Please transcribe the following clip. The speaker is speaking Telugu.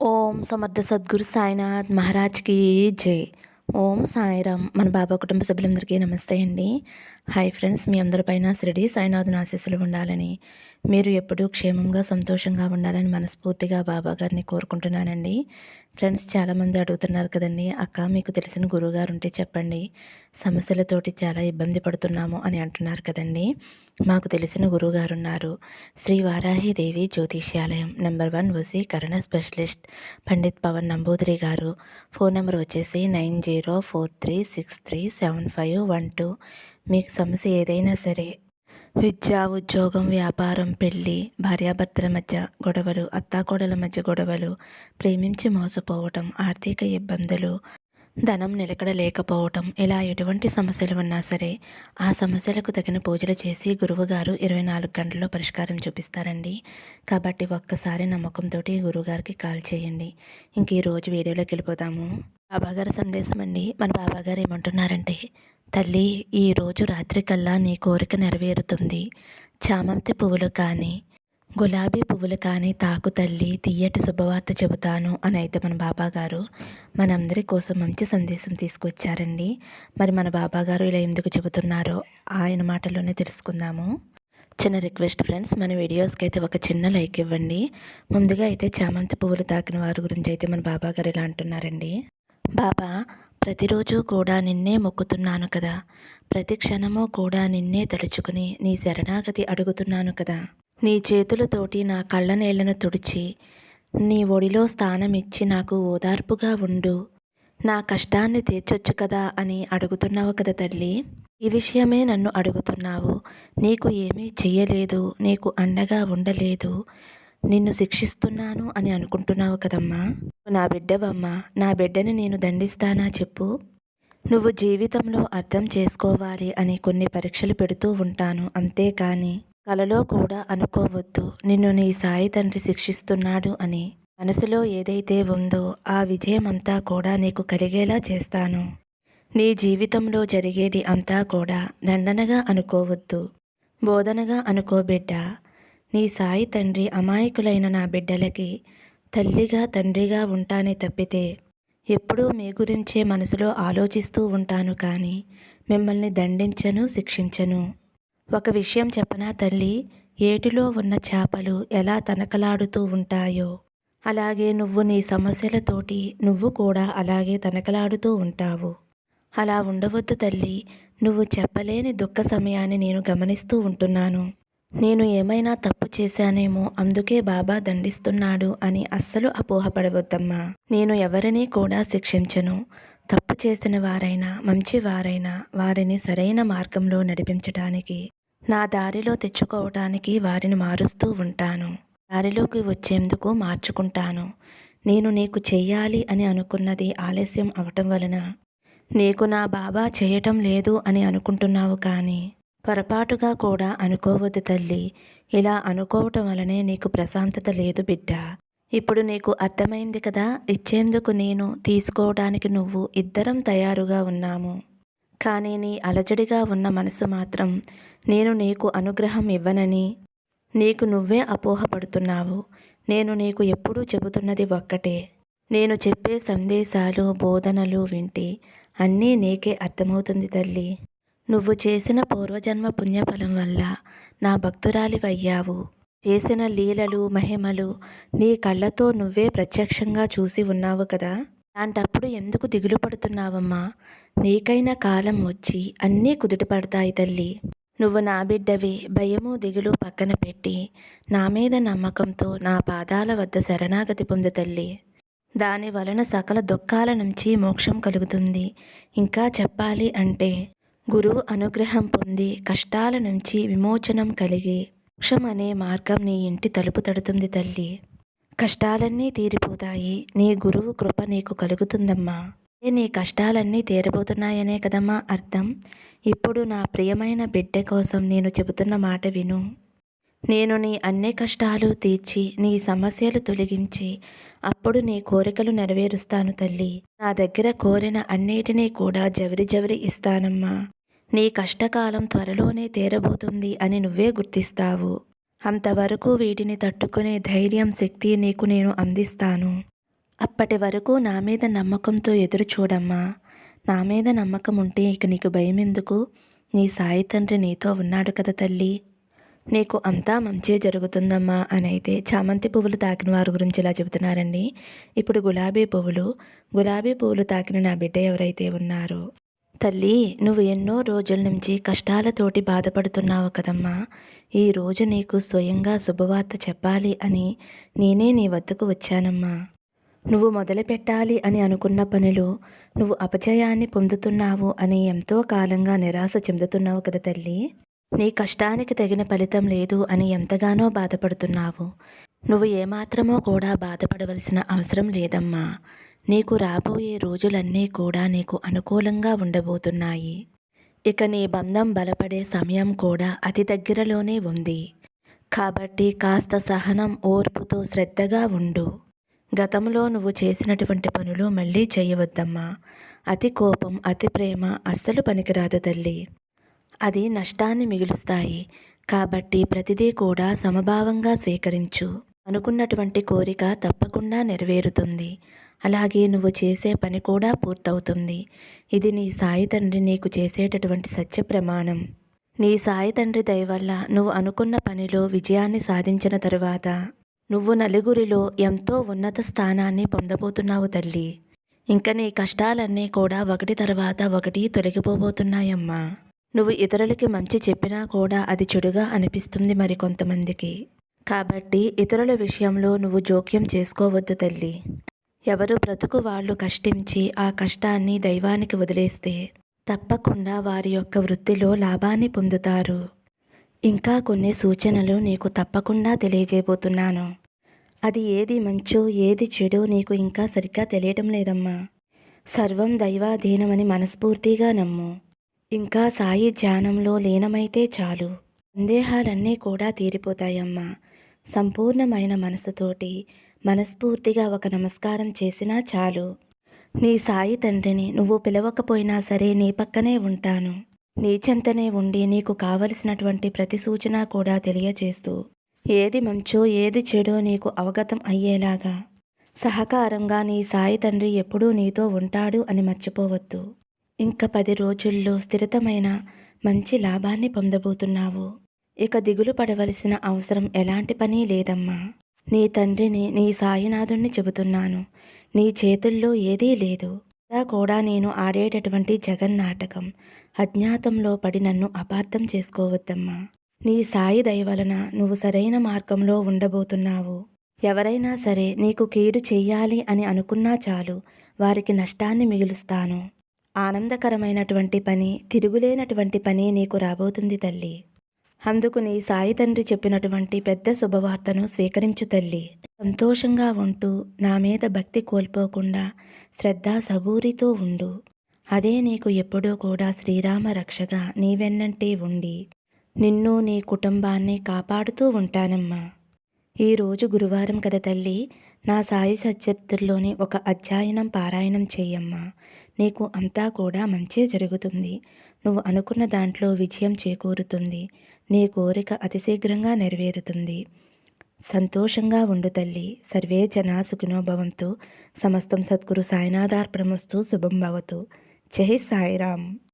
ఓం సమర్థ సద్గురు సాయినాథ్ మహారాజ్కి జై. ఓం సాయిరామ్. మన బాబా కుటుంబ సభ్యులందరికీ నమస్తే అండి. హాయ్ ఫ్రెండ్స్ మీ అందరిపైన షిరిడి సాయినాథుని ఆశీస్సులు ఉండాలని. మీరు ఎప్పుడూ క్షేమంగా సంతోషంగా ఉండాలని మనస్ఫూర్తిగా బాబా గారిని కోరుకుంటున్నానండి. ఫ్రెండ్స్ చాలామంది అడుగుతున్నారు కదండి అక్క మీకు తెలిసిన గురువుగారు ఉంటే చెప్పండి. సమస్యలతోటి చాలా ఇబ్బంది పడుతున్నాము అని అంటున్నారు కదండి. మాకు తెలిసిన గురువుగారు ఉన్నారు. శ్రీ వారాహిదేవి జ్యోతిష్యాలయం నెంబర్ వన్ కరణ స్పెషలిస్ట్ పండిత్ పవన్ నంబూదిరి గారు. ఫోన్ నెంబర్ వచ్చేసి nine zero four three six three seven five one two. మీకు సమస్య ఏదైనా సరే విద్య ఉద్యోగం వ్యాపారం పెళ్ళి భార్యాభర్తల మధ్య గొడవలు అత్తాకోడల మధ్య గొడవలు ప్రేమించి మోసపోవటం ఆర్థిక ఇబ్బందులు ధనం నిలకడ లేకపోవటం ఇలా ఎటువంటి సమస్యలు ఉన్నా సరే ఆ సమస్యలకు తగిన పూజలు చేసి గురువుగారు ఇరవై నాలుగు గంటల్లో పరిష్కారం చూపిస్తారండి. కాబట్టి ఒక్కసారి నమ్మకంతో గురువుగారికి కాల్ చేయండి. ఇంక ఈరోజు వీడియోలోకి వెళ్ళిపోతాము. బాబాగారి సందేశం అండి. మన బాబాగారు ఏమంటున్నారంటే తల్లి ఈరోజు రాత్రికల్లా నీ కోరిక నెరవేరుతుంది. చామంతి పువ్వులు కానీ గులాబీ పువ్వులు కానీ తాకు తల్లి తీయటి శుభవార్త చెబుతాను అని అయితే మన బాబాగారు మనందరి కోసం మంచి సందేశం తీసుకొచ్చారండి. మరి మన బాబాగారు ఇలా ఎందుకు చెబుతున్నారో ఆయన మాటల్లోనే తెలుసుకుందాము. చిన్న రిక్వెస్ట్ ఫ్రెండ్స్ మన వీడియోస్కి అయితే ఒక చిన్న లైక్ ఇవ్వండి. ముందుగా అయితే చామంతి పువ్వులు తాకిన వారి గురించి అయితే మన బాబా గారు ఇలా అంటున్నారండి. బాబా ప్రతిరోజు కూడా నిన్నే మొక్కుతున్నాను కదా. ప్రతి క్షణము కూడా నిన్నే తలుచుకుని నీ శరణాగతి అడుగుతున్నాను కదా. నీ చేతులతోటి నా కళ్ళనేళ్ళను తుడిచి నీ ఒడిలో స్థానం ఇచ్చి నాకు ఓదార్పుగా ఉండు. నా కష్టాన్ని తీర్చొచ్చు కదా అని అడుగుతున్నావు కదా తల్లి. ఈ విషయమే నన్ను అడుగుతున్నావు. నీకు ఏమీ చెయ్యలేదు నీకు అండగా ఉండలేదు. నిన్ను శిక్షిస్తున్నాను అని అనుకుంటున్నావు కదమ్మా. నా బిడ్డవమ్మా. నా బిడ్డని నేను దండిస్తానా చెప్పు. నువ్వు జీవితంలో అర్థం చేసుకోవాలి అని కొన్ని పరీక్షలు పెడుతూ ఉంటాను అంతేకాని కలలో కూడా అనుకోవద్దు. నిన్ను నీ సాయి తండ్రి శిక్షిస్తున్నాడు అని. మనసులో ఏదైతే ఉందో ఆ విజయం అంతా కూడా నీకు కలిగేలా చేస్తాను. నీ జీవితంలో జరిగేది అంతా కూడా దండనగా అనుకోవద్దు. బోధనగా అనుకోబిడ్డా నీ సాయి తండ్రి అమాయకులైన నా బిడ్డలకి తల్లిగా తండ్రిగా ఉంటానే తప్పితే ఎప్పుడూ మీ గురించే మనసులో ఆలోచిస్తూ ఉంటాను కానీ మిమ్మల్ని దండించను శిక్షించను. ఒక విషయం చెప్పనా తల్లి? ఏటిలో ఉన్న చేపలు ఎలా తనకలాడుతూ ఉంటాయో? అలాగే నువ్వు నీ సమస్యలతోటి నువ్వు కూడా అలాగే తనకలాడుతూ ఉంటావు. అలా ఉండవద్దు తల్లి. నువ్వు చెప్పలేని దుఃఖ సమయాన్ని నేను గమనిస్తూ ఉంటున్నాను. నేను ఏమైనా తప్పు చేశానేమో అందుకే బాబా దండిస్తున్నాడు అని అస్సలు అపోహపడవద్దమ్మా. నేను ఎవరినీ కూడా శిక్షించను. తప్పు చేసిన వారైనా మంచివారైనా వారిని సరైన మార్గంలో నడిపించటానికి నా దారిలో తెచ్చుకోవటానికి వారిని మారుస్తూ ఉంటాను. దారిలోకి వచ్చేందుకు మార్చుకుంటాను. నేను నీకు చెయ్యాలి అని అనుకున్నది ఆలస్యం అవటం వలన. నీకు నా బాబా చేయటం లేదు అని అనుకుంటున్నావు కానీ. పొరపాటుగా కూడా అనుకోవద్దు తల్లి. ఇలా అనుకోవటం వలనే నీకు ప్రశాంతత లేదు బిడ్డ. ఇప్పుడు నీకు అర్థమైంది కదా ఇచ్చేందుకు నేను తీసుకోవడానికి నువ్వు ఇద్దరం తయారుగా ఉన్నాము. కానీ నీ అలజడిగా ఉన్న మనసు మాత్రం నేను నీకు అనుగ్రహం ఇవ్వనని నీకు నువ్వే అపోహపడుతున్నావు. నేను నీకు ఎప్పుడూ చెబుతున్నది ఒక్కటే. నేను చెప్పే సందేశాలు బోధనలు వింటి అన్నీ నీకే అర్థమవుతుంది తల్లి. నువ్వు చేసిన పూర్వజన్మ పుణ్యఫలం వల్ల నా భక్తురాలివయ్యావు. చేసిన లీలలు మహిమలు నీ కళ్ళతో నువ్వే ప్రత్యక్షంగా చూసి ఉన్నావు కదా. అలాంటప్పుడు ఎందుకు దిగులు పడుతున్నావమ్మా? నీకైనా కాలం వచ్చి అన్నీ కుదుటపడతాయి తల్లి. నువ్వు నా బిడ్డవి భయము దిగులు పక్కన పెట్టి నా మీద నమ్మకంతో నా పాదాల వద్ద శరణాగతి పొందు తల్లి. దాని వలన సకల దుఃఖాల నుంచి మోక్షం కలుగుతుంది. ఇంకా చెప్పాలి అంటే గురువు అనుగ్రహం పొంది కష్టాల నుంచి విమోచనం కలిగి మోక్షం అనే మార్గం నీ ఇంటి తలుపు తడుతుంది తల్లి. కష్టాలన్నీ తీరిపోతాయి. నీ గురువు కృప నీకు కలుగుతుందమ్మా. నీ కష్టాలన్నీ తీరబోతున్నాయనే కదమ్మా అర్థం. ఇప్పుడు నా ప్రియమైన బిడ్డ కోసం నేను చెబుతున్న మాట విను. నేను నీ అన్ని కష్టాలు తీర్చి నీ సమస్యలు తొలగించి అప్పుడు నీ కోరికలు నెరవేరుస్తాను తల్లి. నా దగ్గర కోరిన అన్నిటినీ కూడా జవరి జవరి ఇస్తానమ్మా. నీ కష్టకాలం త్వరలోనే తీరబోతుంది అని నువ్వే గుర్తిస్తావు. అంతవరకు వీటిని తట్టుకునే ధైర్యం శక్తి నీకు నేను అందిస్తాను. అప్పటి వరకు నా మీద నమ్మకంతో ఎదురు చూడమ్మా. నా మీద నమ్మకం ఉంటే ఇక నీకు భయం ఎందుకు నీ సాయి తండ్రి నీతో ఉన్నాడు కదా తల్లి. నీకు అంతా మంచే జరుగుతుందమ్మా అని అయితే చామంతి పువ్వులు తాకిన వారి గురించి ఇలా చెబుతున్నారండి. ఇప్పుడు గులాబీ పువ్వులు గులాబీ పువ్వులు తాకిన నా బిడ్డ ఎవరైతే ఉన్నారో. తల్లి నువ్వు ఎన్నో రోజుల నుంచి కష్టాలతోటి బాధపడుతున్నావు కదమ్మా. ఈ రోజు నీకు స్వయంగా శుభవార్త చెప్పాలి అని నేనే నీ వద్దకు వచ్చానమ్మా. నువ్వు మొదలు పెట్టాలి అని అనుకున్న పనులు నువ్వు అపజయాన్ని పొందుతున్నావు అని ఎంతో కాలంగా నిరాశ చెందుతున్నావు కదా తల్లి. నీ కష్టానికి తగిన ఫలితం లేదు అని ఎంతగానో బాధపడుతున్నావు. నువ్వు ఏమాత్రమో కూడా బాధపడవలసిన అవసరం లేదమ్మా. నీకు రాబోయే రోజులన్నీ కూడా నీకు అనుకూలంగా ఉండబోతున్నాయి. ఇక నీ బంధం బలపడే సమయం కూడా అతి దగ్గరలోనే ఉంది. కాబట్టి కాస్త సహనం ఓర్పుతో శ్రద్ధగా ఉండు. గతంలో నువ్వు చేసినటువంటి పనులు మళ్ళీ చేయవద్దమ్మా. అతి కోపం అతి ప్రేమ అస్సలు పనికిరాదు తల్లి. అది నష్టాన్ని మిగులుస్తాయి. కాబట్టి ప్రతిదీ కూడా సమభావంగా స్వీకరించు. అనుకున్నటువంటి కోరిక తప్పకుండా నెరవేరుతుంది. అలాగే నువ్వు చేసే పని కూడా పూర్తవుతుంది. ఇది నీ సాయి తండ్రి నీకు చేసేటటువంటి సత్య ప్రమాణం. నీ సాయి తండ్రి దయ వల్ల నువ్వు అనుకున్న పనిలో విజయాన్ని సాధించిన తరువాత నువ్వు నలుగురిలో ఎంతో ఉన్నత స్థానాన్ని పొందబోతున్నావు తల్లి. ఇంకా నీ కష్టాలన్నీ కూడా ఒకటి తర్వాత ఒకటి తొలగిపోబోతున్నాయమ్మా. నువ్వు ఇతరులకి మంచి చెప్పినా కూడా అది చెడుగా అనిపిస్తుంది మరి కొంతమందికి. కాబట్టి ఇతరుల విషయంలో నువ్వు జోక్యం చేసుకోవద్దు తల్లి. ఎవరు బ్రతుకు వాళ్ళు కష్టించి ఆ కష్టాన్ని దైవానికి వదిలేస్తే తప్పకుండా వారి యొక్క వృత్తిలో లాభాన్ని పొందుతారు. ఇంకా కొన్ని సూచనలు నీకు తప్పకుండా తెలియజేయబోతున్నాను. అది ఏది మంచో ఏది చెడో నీకు ఇంకా సరిగ్గా తెలియటం లేదమ్మా. సర్వం దైవాధీనమని మనస్ఫూర్తిగా నమ్ము. ఇంకా సాయి ధ్యానంలో లీనమైతే చాలు. సందేహాలన్నీ కూడా తీరిపోతాయమ్మా. సంపూర్ణమైన మనసుతోటి మనస్ఫూర్తిగా ఒక నమస్కారం చేసినా చాలు. నీ సాయి తండ్రిని నువ్వు పిలవకపోయినా సరే నీ పక్కనే ఉంటాను. నీ చెంతనే ఉండి నీకు కావలసినటువంటి ప్రతి సూచన కూడా తెలియచేస్తూ ఏది మంచో ఏది చెడో నీకు అవగతం అయ్యేలాగా. సహకారంగా నీ సాయి తండ్రి ఎప్పుడూ నీతో ఉంటాడు అని మర్చిపోవద్దు. ఇంకా పది రోజుల్లో స్థిరతమైన మంచి లాభాన్ని పొందబోతున్నావు. ఇక దిగులు పడవలసిన అవసరం ఎలాంటి పని లేదమ్మా. నీ తండ్రిని నీ సాయినాథుణ్ణి చెబుతున్నాను. నీ చేతుల్లో ఏదీ లేదు. కూడా నేను ఆడేటటువంటి జగన్నాటకం అజ్ఞాతంలో పడి నన్ను అపార్థం చేసుకోవద్దమ్మా. నీ సాయి దయవలన నువ్వు సరైన మార్గంలో ఉండబోతున్నావు. ఎవరైనా సరే నీకు కీడు చెయ్యాలి అని అనుకున్నా చాలు. వారికి నష్టాన్ని మిగులుస్తాను. ఆనందకరమైనటువంటి పని తిరుగులేనటువంటి పని నీకు రాబోతుంది తల్లి. అందుకు నీ సాయి తండ్రి చెప్పినటువంటి పెద్ద శుభవార్తను స్వీకరించు తల్లి. సంతోషంగా ఉంటూ నా మీద భక్తి కోల్పోకుండా శ్రద్ధ సబూరితో ఉండు. అదే నీకు ఎప్పుడూ కూడా శ్రీరామ రక్షగా నీవెన్నంటే ఉండి. నిన్ను నీ కుటుంబాన్ని కాపాడుతూ ఉంటానమ్మా. ఈరోజు గురువారం కదా తల్లి నా సాయి సచరిత్రలోని ఒక అధ్యయనం పారాయణం చేయమ్మా. నీకు అంతా కూడా మంచి జరుగుతుంది. నువ్వు అనుకున్న దాంట్లో విజయం చేకూరుతుంది. నీ కోరిక అతిశీఘ్రంగా నెరవేరుతుంది. సంతోషంగా ఉండు తల్లి. సర్వే జనా సుఖినోభవంతో. సమస్తం సద్గురు సాయినాథార్పణమస్తు. శుభం భవతు. జై సాయిరామ్.